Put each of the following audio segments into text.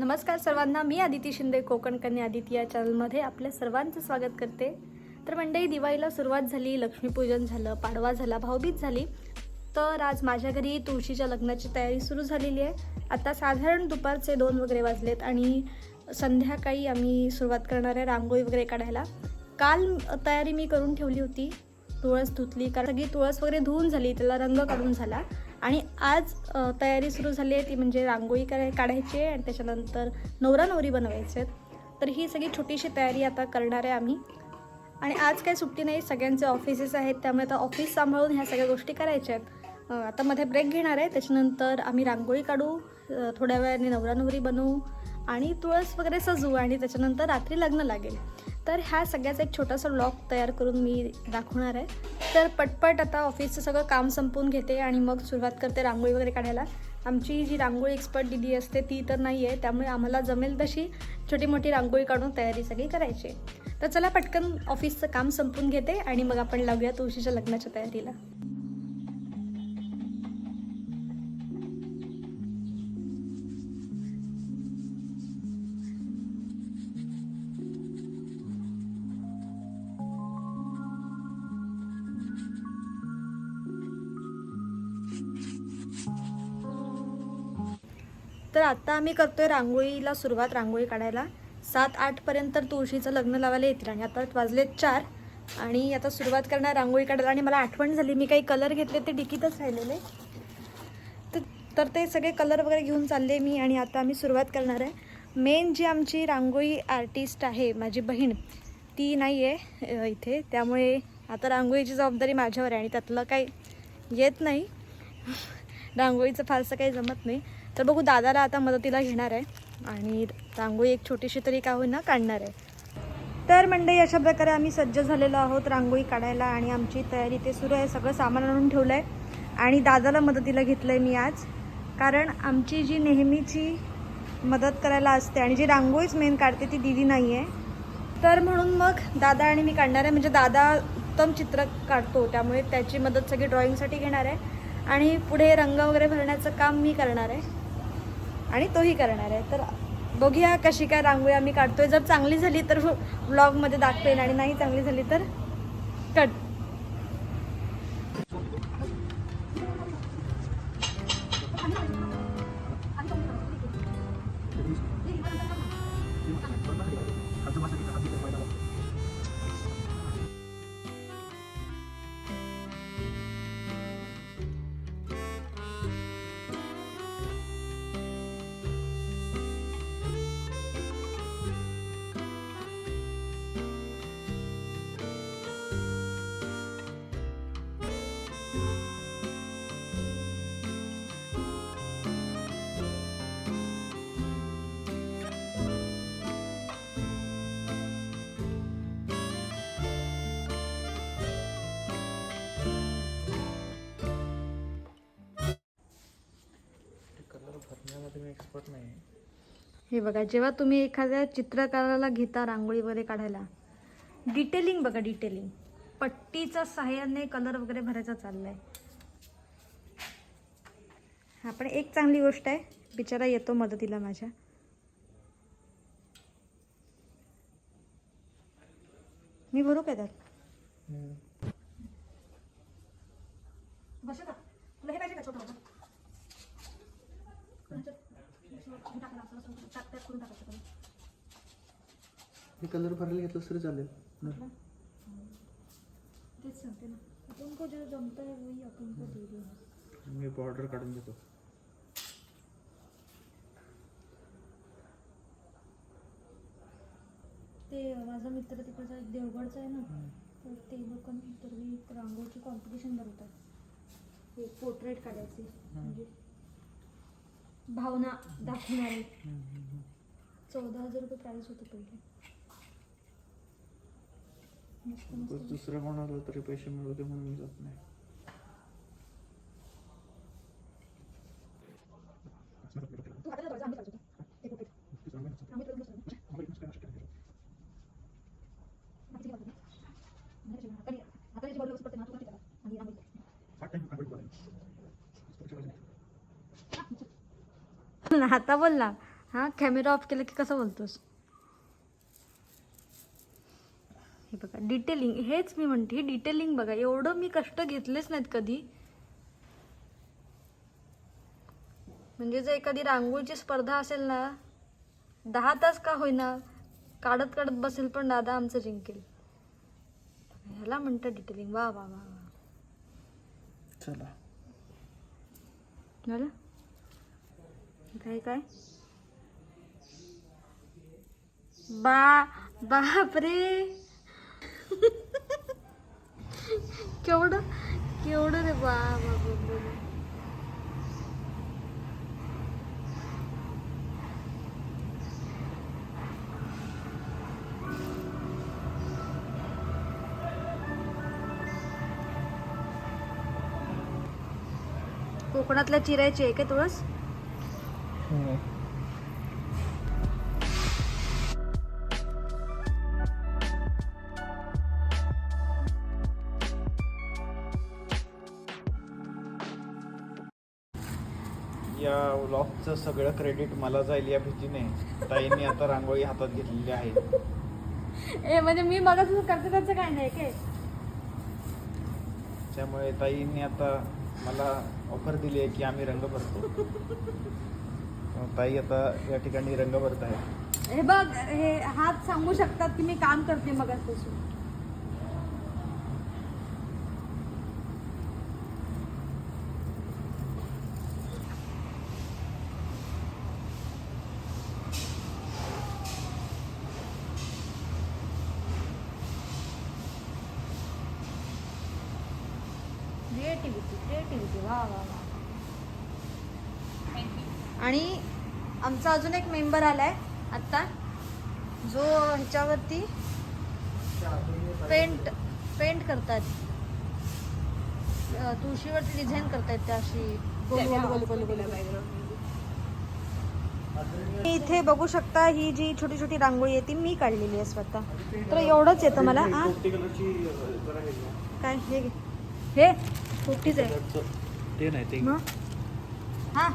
नमस्कार सर्वांना. मी आदिती शिंदे कोकण कन्या आदिती या चॅनलमध्ये आपल्या सर्वांचं स्वागत करते. तर मंडई दिवाळीला सुरुवात झाली लक्ष्मीपूजन झालं पाडवा झाला भाऊबीज झाली. तर आज माझ्या घरी तुळशीच्या लग्नाची तयारी सुरू झालेली आहे. आता साधारण दुपारचे दोन वगैरे वाजलेत आणि संध्याकाळी आम्ही सुरुवात करणार आहे रांगोळी वगैरे काढायला. काल तयारी मी करून ठेवली होती. तुळस धुतली कारण सगळी तुळस वगैरे धुवून झाली त्याला रंग काढून झाला. आणि आज तयारी सुरू झाली आहे ती म्हणजे रांगोळी कराय काढायची आहे आणि त्याच्यानंतर नवरा नवरी बनवायचे आहेत. तर ही सगळी छोटीशी तयारी आता करणार आहे आम्ही. आणि आज काही सुट्टी नाही सगळ्यांचे ऑफिसेस आहेत त्यामुळे आता ऑफिस सांभाळून ह्या सगळ्या गोष्टी करायच्या आहेत. आता मध्ये ब्रेक घेणार आहे त्याच्यानंतर आम्ही रांगोळी काढू थोड्या वेळाने नवरा नवरी बनवू आणि तुळस वगैरे सजवू आणि त्याच्यानंतर रात्री लग्न लागेल. तर ह्या सगळ्याचा एक छोटासा ब्लॉग तयार करून मी दाखवणार आहे. तर पटपट आता ऑफिसचं सगळं काम संपवून घेते आणि मग सुरुवात करते रांगोळी वगैरे काढायला. आमची जी रांगोळी एक्सपर्ट दिदी असते ती तर नाही आहे त्यामुळे आम्हाला जमेल तशी छोटी मोठी रांगोळी काढून तयारी सगळी करायची आहे. तर चला पटकन ऑफिसचं काम संपवून घेते आणि मग आपण लावूया तुळशीच्या लग्नाच्या तयारीला. तर आता आम्ही करतोय रांगोळीला सुरुवात रांगोळी काढायला. सात आठपर्यंत तर तुळशीचं लग्न लावायला येतील आणि आता वाजलेत चार. आणि आता सुरुवात करणार रांगोळी काढायला आणि मला आठवण झाली मी काही कलर घेतले ते डिकीतच राहिलेले. तर तर ते सगळे कलर वगैरे घेऊन चालले मी आणि आता आम्ही सुरुवात करणार आहे. मेन जी आमची रांगोळी आर्टिस्ट आहे माझी बहीण ती नाही आहे इथे. त्यामुळे आता रांगोळीची जबाबदारी माझ्यावर आहे आणि त्यातलं काही येत नाही. रांगोळीचं फारसं काही जमत नाही. तर बघू दादाला आता मदतीला घेणार आहे. आणि रांगोळी एक छोटीशी तरी का होईना काढणार आहे. तर मंडळी अशा प्रकारे आम्ही सज्ज झालेलो आहोत रांगोळी काढायला आणि आमची तयारी ते सुरू आहे. सगळं सामान आणून ठेवलं आहे आणि दादाला मदतीला घेतलं आहे मी आज. कारण आमची जी नेहमीची मदत करायला असते आणि जी रांगोळीच मेन काढते ती दिदी नाही आहे तर म्हणून मग दादा आणि मी काढणार आहे. म्हणजे दादा उत्तम चित्र काढतो त्यामुळे त्याची मदत सगळी ड्रॉइंगसाठी घेणार आहे. आणि पुढे रंग वगैरे भरण्याचं काम मी करणार आहे. आणि तोही करणार आहे. तर बघूया कशी काय रांगोळी आम्ही काढतोय. जर चांगली झाली तर ब्लॉगमध्ये दाखवेन आणि नाही चांगली झाली तर कट एक्सपर्ट नाही हे बघा जेव्हा तुम्ही एखाद्या चित्रकाराला घेता रांगोळी वगैरे काढायला डिटेलिंग बघा डिटेलिंग पट्टीच्या सहाय्याने कलर वगैरे भरायचा चाललाय. हा पण एक चांगली गोष्ट आहे बिचारा येतो मदतीला माझ्या. मी भरू काय त्यात बस का? तुला हे पाहिजे का छोटं हे कलर भरायला घेतलं तरी चालेल? तेच सांगते ना. आपण को जो जमता है वही अपन को दे दो मी बॉर्डर काढून घेतो ते माझा मित्र तिकडचा एक देवगडचा आहे ना तर ते लोक तर एक रांगोळीची कॉम्पिटिशन भरवतात. पोर्ट्रेट काढायचे म्हणजे भावना दाखवणारी. चौदा हजार रुपये प्राईस होती पहिले. दुसरं कोणाला तरी पैसे मिळवते म्हणून जात नाही तू हाताला धरायचं, आम्ही करायचो ते. ते portrait. आम्ही तुला दुसरं. हाताची बाजू. हाताची- हाताने- हाताने जी बाजू व्यवस्थित पडते ना, तू करते त्याला. आणि रांगोळी. आता बोल ना. हा कॅमेरा ऑफ केला की कसं बोलतोस? हे बघा डिटेलिंग हेच मी म्हणते डिटेलिंग बघा एवढं मी कष्ट घेतलेच नाहीत कधी. म्हणजे जर एखादी रांगोळीची स्पर्धा असेल ना दहा तास का होईना काढत काढत बसेल पण दादा आमचं जिंकेल. ह्याला म्हणतं डिटेलिंग वा वा वा वा. चला. झालं? काय काय? बा बापरे. केवढं केवढं रे बा बाबा कोकणातल्या चिरायची आहे का तुळस? या व्लॉगचं सगळं क्रेडिट मला जाईल या भीतीने. ताईंनी आता रांगोळी हातात घेतलेली आहे. ए म्हणजे मी मग करते त्याचं काय नाही काय? त्यामुळे ताईंनी आता मला ऑफर दिली आहे की आम्ही रंग भरतो. ताई आता या ठिकाणी रंग भरत आहे हे बघ हे हात सांगू शकतात की मी काम करते मग क्रिएटिव्हिटी क्रिएटिव्हिटी वा वा वा. आणि आमचा अजून एक मेंबर आलाय आत्ता जो ह्याच्यावरती पेंट पेंट करतात. तुळशीवरती डिझाईन करतायत त्या अशी. इथे बघू शकता ही जी छोटी छोटी रांगोळी आहे ती मी काढलेली आहे स्वतः. तर एवढंच येतं मला. हे. काय हे. हे पोपटीच आहे. ते नाही ते. मग? हा.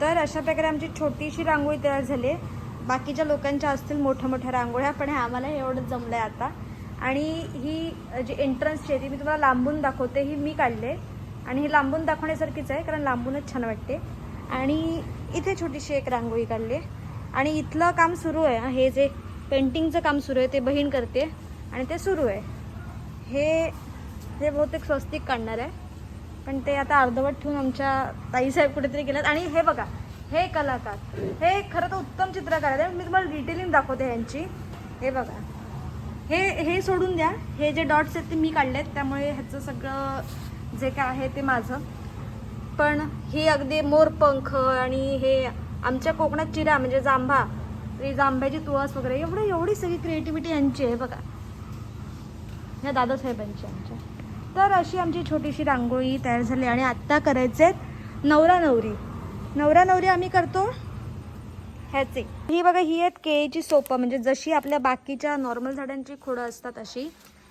तर अशा प्रकारे आमची छोटीशी रांगोळी तयार झाली आहे. बाकीच्या लोकांच्या असतील मोठ्या मोठ्या रांगोळ्या पण हे आम्हाला हे जमलं आहे आता. आणि ही जी एंट्रन्सची आहे ती मी तुम्हाला लांबून दाखवते ही मी काढले आणि ही लांबून दाखवण्यासारखीच आहे कारण लांबूनच छान वाटते. आणि इथे छोटीशी एक रांगोळी काढली आणि इथलं काम सुरू आहे. हे जे पेंटिंगचं काम सुरू आहे ते बहीण करते. आणि ते सुरू आहे. हे हे बहुतेक स्वस्तिक काढणार आहे. पण ते आता अर्धवट ठेवून आमच्या ताईसाहेब कुठेतरी गेल्यात आणि हे बघा हे कलाकार हे खरं तर उत्तम चित्रकार आहे मी तुम्हाला डिटेलिंग दाखवते यांची. हे बघा. हे हे सोडून द्या. हे जे डॉट्स आहेत ते मी काढले आहेत त्यामुळे ह्याचं सगळं जे काय आहे ते माझं. पण हे अगदी मोरपंख आणि हे आमच्या कोकणात चिरा म्हणजे जांभा जांभ्याची तुळस वगैरे एवढं एवढी सगळी क्रिएटिव्हिटी यांची आहे. बघा. ह्या दादासाहेबांची आमच्या. तर अशी आमची छोटीशी रांगोळी तयार झाली आणि आत्ता करायचे नवरा नवरी. नवरा नवरी आम्ही करतो ह्याचे. ही बघा ही आहेत केळीची सोपं म्हणजे जशी आपल्या बाकीच्या नॉर्मल झाडांची खोडं असतात अशी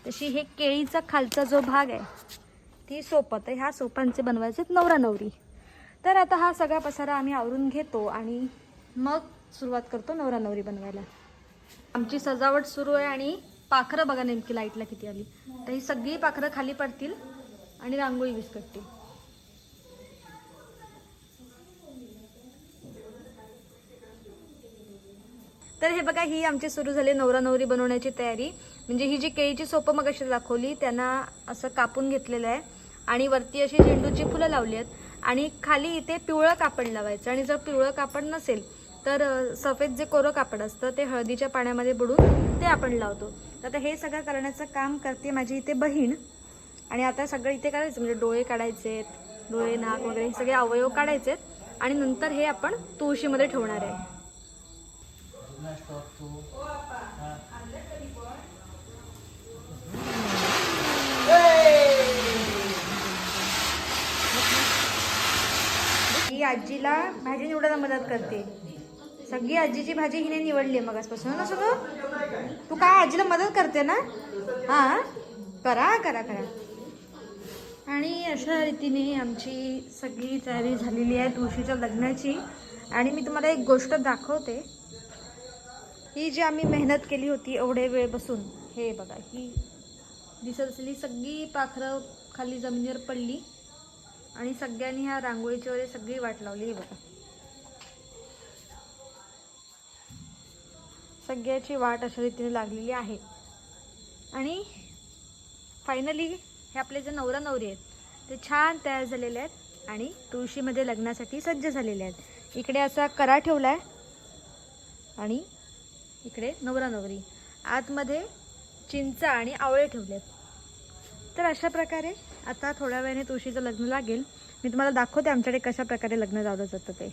तशी हे केळीचा खालचा जो भाग आहे ती सोपं. तर ह्या सोपांचे बनवायचे नवरा नवरी. तर आता हा सगळा पसारा आम्ही आवरून घेतो आणि मग सुरुवात करतो नवरा नवरी बनवायला. आमची सजावट सुरू आहे आणि पाखरं बघा नेमकी लाईटला किती आली. तर ही सगळी पाखरं खाली पडतील आणि रांगोळी विस्कटतील तर हे बघा ही आमची सुरू झाली नवरा नवरी बनवण्याची तयारी. म्हणजे ही जी केळीची सोपं मग अशी दाखवली त्यांना असं कापून घेतलेलं आहे. आणि वरती अशी झेंडूची फुलं लावली आहेत. आणि खाली इथे पिवळं कापड लावायचं. आणि जर पिवळं कापड नसेल तर सफेद जे कोरं कापड असतं ते हळदीच्या पाण्यामध्ये बुडून ते आपण लावतो. तर आता हे सगळं करण्याचं काम करते माझी इथे बहीण. आणि आता सगळं इथे करायचं म्हणजे डोळे काढायचे डोळे नाक वगैरे हे सगळे अवयव काढायचे आणि नंतर हे आपण तुळशीमध्ये ठेवणार आहे. ही आजीला भाजी निवडायला मदत करते. सगळी आजीची भाजी हिने निवडली आहे मगासपासून हो ना सगळं तू काय आजीला मदत करते ना? हा? करा करा करा. आणि अशा रीतीने आमची सगळी तयारी झालेली आहे तुळशीच्या लग्नाची. आणि मी तुम्हाला एक गोष्ट दाखवते. ही जी आम्ही मेहनत केली होती एवढे वेळ बसून हे बघा ही दिसत असलेली सगळी पाखरं खाली जमिनीवर पडली. आणि सगळ्यांनी ह्या रांगोळीची वगैरे सगळी वाट लावली हे बघा. सगळ्याची वाट अशा रीतीने लागलेली आहे. आणि फायनली हे आपले जे नवरा नवरी आहेत ते छान तयार झालेले आहेत आणि तुळशीमध्ये लग्नासाठी सज्ज झालेले आहेत. इकडे असा करा ठेवला आहे आणि इकडे नवरा नवरी. आतमध्ये चिंचा आणि आवळे ठेवले आहेत तर अशा प्रकारे आता थोड्या वेळाने तुळशीचं लग्न लागेल. मी तुम्हाला दाखवते आमच्याकडे कशा प्रकारे लग्न लावलं जातं ते.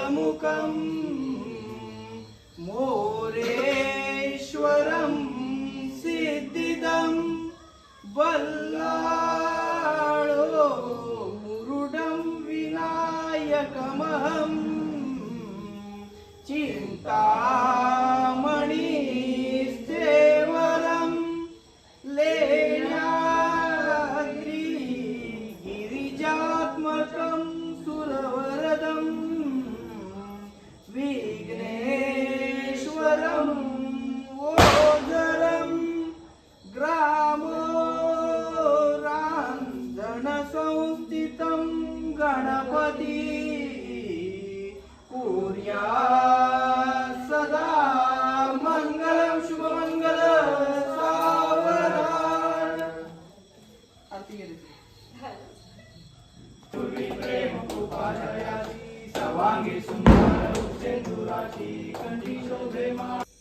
गजमुखं मोरेश्वरं सिद्धिदं वल्लाळो मुरुडं विनायकमहं चिन्तामणिसेवरं लेण्याद्रि गिरिजात्मकं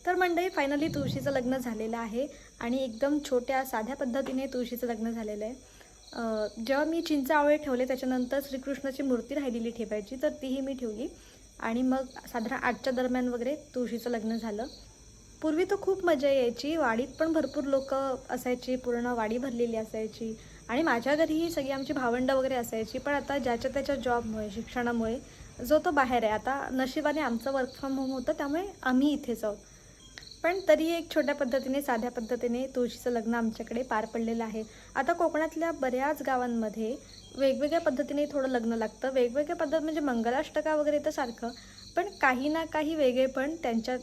तर मंडळी फायनली तुळशीचं लग्न झालेलं आहे आणि एकदम छोट्या साध्या पद्धतीने तुळशीचं लग्न झालेलं आहे. जेव्हा मी चिंचा आवळे ठेवले त्याच्यानंतर श्रीकृष्णाची मूर्ती राहिलेली ठेवायची तर तीही मी ठेवली. आणि मग साधारण आठच्या दरम्यान वगैरे तुळशीचं लग्न झालं. पूर्वी तर खूप मजा यायची वाडीत पण भरपूर लोक असायची पूर्ण वाडी भरलेली असायची. आणि माझ्या घरीही सगळी आमची भावंडं वगैरे असायची पण आता ज्याच्या त्याच्या जॉबमुळे शिक्षणामुळे जो तो बाहेर आहे. आता नशिबाने आमचं वर्क फ्रॉम होम होतं त्यामुळे आम्ही इथेच आहोत पण तरीही एक छोट्या पद्धतीने साध्या पद्धतीने तुळशीचं लग्न आमच्याकडे पार पडलेलं आहे. आता कोकणातल्या बऱ्याच गावांमध्ये वेगवेगळ्या पद्धतीने थोडं लग्न लागतं. वेगवेगळ्या पद्धत म्हणजे मंगलाष्टका वगैरे तर सारखं पण काही ना काही वेगळे पण त्यांच्या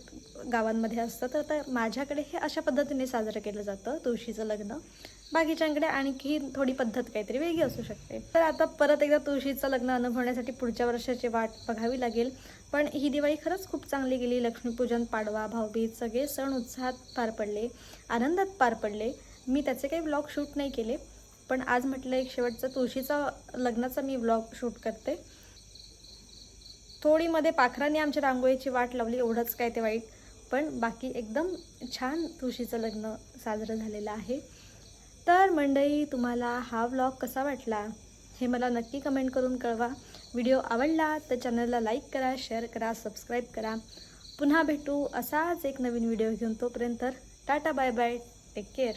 गावांमध्ये असतं. तर आता माझ्याकडे हे अशा पद्धतीने साजरं केलं जातं तुळशीचं लग्न. बाकीच्यांकडे आणखी थोडी पद्धत काहीतरी वेगळी असू शकते. तर आता परत एकदा तुळशीचं लग्न अनुभवण्यासाठी पुढच्या वर्षाची वाट बघावी लागेल. पण ही दिवाळी खरंच खूप चांगली गेली. लक्ष्मीपूजन पाडवा भाऊबीज सगळे सण उत्साहात पार पडले. आनंदात पार पडले. मी त्याचे काही व्लॉग शूट नाही केले. पण आज म्हटलं एक शेवटचा तुळशीचा लग्नाचा मी व्लॉग शूट करते. थोडीमध्ये पाखरांनी आमच्या रांगोळीची वाट लावली एवढंच काय ते वाईट. पण बाकी एकदम छान तुळशीचं लग्न साजरं झालेलं आहे. तर मंडळी तुम्हाला हा व्लॉग कसा वाटला हे मला नक्की कमेंट करून कळवा. व्हिडिओ आवडला तर चॅनलला लाईक करा शेअर करा सबस्क्राईब करा. पुन्हा भेटू असाच एक नवीन व्हिडिओ घेऊन तोपर्यंत tata bye bye take care